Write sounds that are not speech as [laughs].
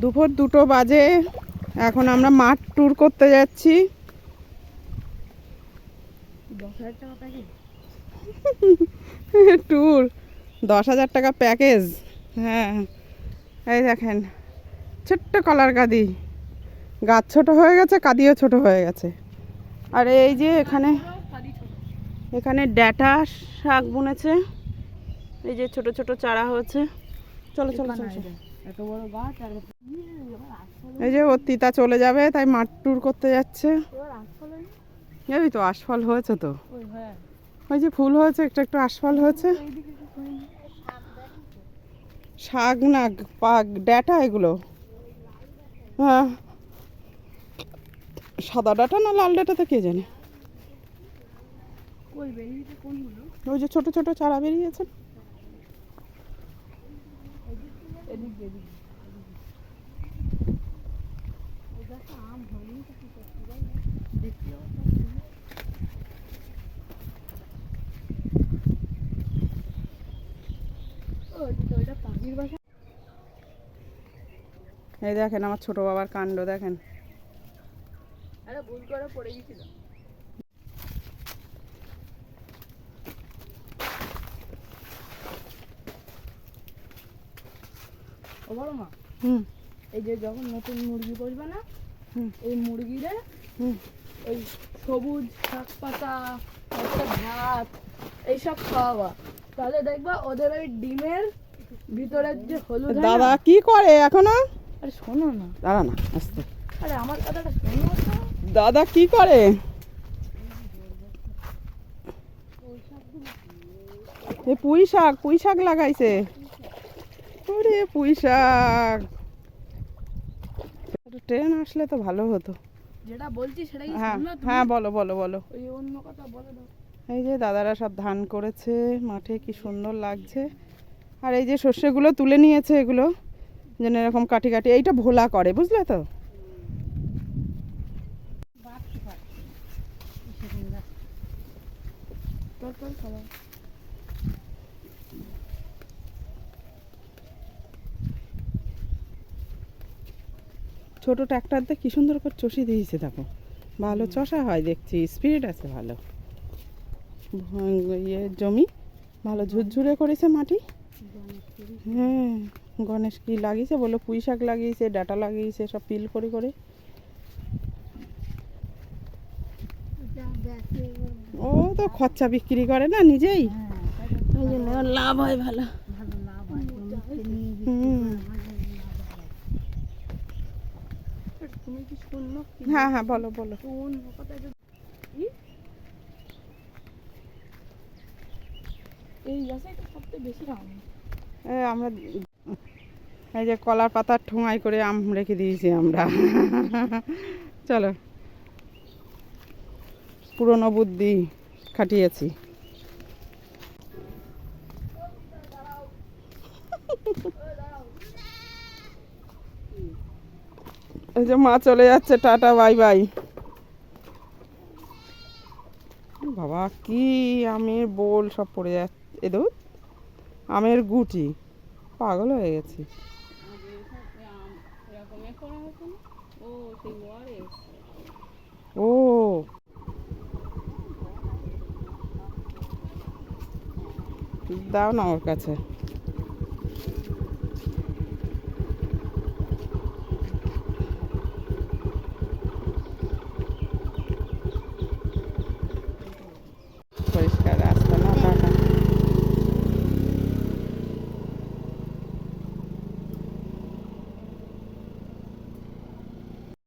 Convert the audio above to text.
দুপুর দুটো বাজে। এখন আমরা মাঠ ট্যুর করতে যাচ্ছি। ট্যুর দশ হাজার টাকা প্যাকেজ [laughs] হ্যাঁ। এই দেখেন ছোট্ট কলার কাদি। গাছ ছোট হয়ে গেছে কাদিও ছোট হয়ে গেছে। আর এই যে এখানে এখানে ড্যাটা শাক বুনেছে। এই যে ছোট ছোট চারা হয়েছে। চলো চলো চলো এই যে ওর তিতা চলে যাবে, তাই মাঠ ট্যুর করতে যাচ্ছে। এই তো আশফল হয়েছে তো। ওই যে ফুল হয়েছে, একটু একটু আশফল হয়েছে। শাক না পাক ডাটা এগুলো। হ্যাঁ। সাদা ডাটা না লাল ডাটাতে কে জানে? ওই যে ছোট ছোট চারা বেরিয়েছে। এদিক এদিক আম তো কি এই দেখেন আমার ছোট বাবার কাণ্ড দেখেন। আরে ভুল করে পড়ে গেছিল ও বড় মা। হুম। এই যে যখন নতুন মুরগি বসবে না। এই মুরগিরে ওই সবুজ শাক পাতা ভাত এইসব খাওয়াবা। তাহলে দেখবা ওদের ওই ডিমের ভিতরের যে হলুদ দাদা কি করে এখনও? আরে শোনো না। দাঁড়া না আসতে। আরে আমার কথাটা শোনো দাদা কি করে? পুঁই শাক পুঁই শাক লাগাইছে। পুঁই শাক ট্রেন আসলে তো ভালো হতো। যেটা বলছি সেটা হ্যাঁ হ্যাঁ বলো বলো বলো। ওই অন্য কথা বলে এই যে দাদারা সব ধান করেছে মাঠে কি সুন্দর লাগছে। আর এই যে শস্যগুলো তুলে নিয়েছে এগুলো যেন এরকম কাটি কাটি এইটা ভোলা করে বুঝলে তো? তোর তোর। ছোট ট্র্যাক্টরতে কি সুন্দর করে চষি দিয়েছে দেখো। ভালো চষা হয়, দেখছি। স্পিড আছে ভালো। ইয়ে জমি, ভালো ঝুরঝুরে করেছে মাটি। হ্যাঁ গণেশ কি লাগিয়েছে? বলো পুঁই শাক লাগিয়েছে, ডাটা লাগিয়েছে, সব পিল করে করে। ও তো খরচা বিক্রি করে না নিজেই? ওই লাভ হয় ভালো হুম তুমি কি শুনলো হ্যাঁ হ্যাঁ বলো বলো? এই গাছে সবচেয়ে বেশি আম এ, আমরা এই যে কলার পাতার ঠোঙাই করে আম রেখে দিয়েছি আমরা। চলো। পুরনো বুদ্ধি খাটিয়েছি। [laughs] এই যে মা চলে যাচ্ছে, টাটা, বাই বাই। বাবা, কি আমের বোল সব পড়ে যাচ্ছে। এ দুধ? আমের গুটি। পাগল হয়ে গেছি। ও। দাও না ওর কাছে।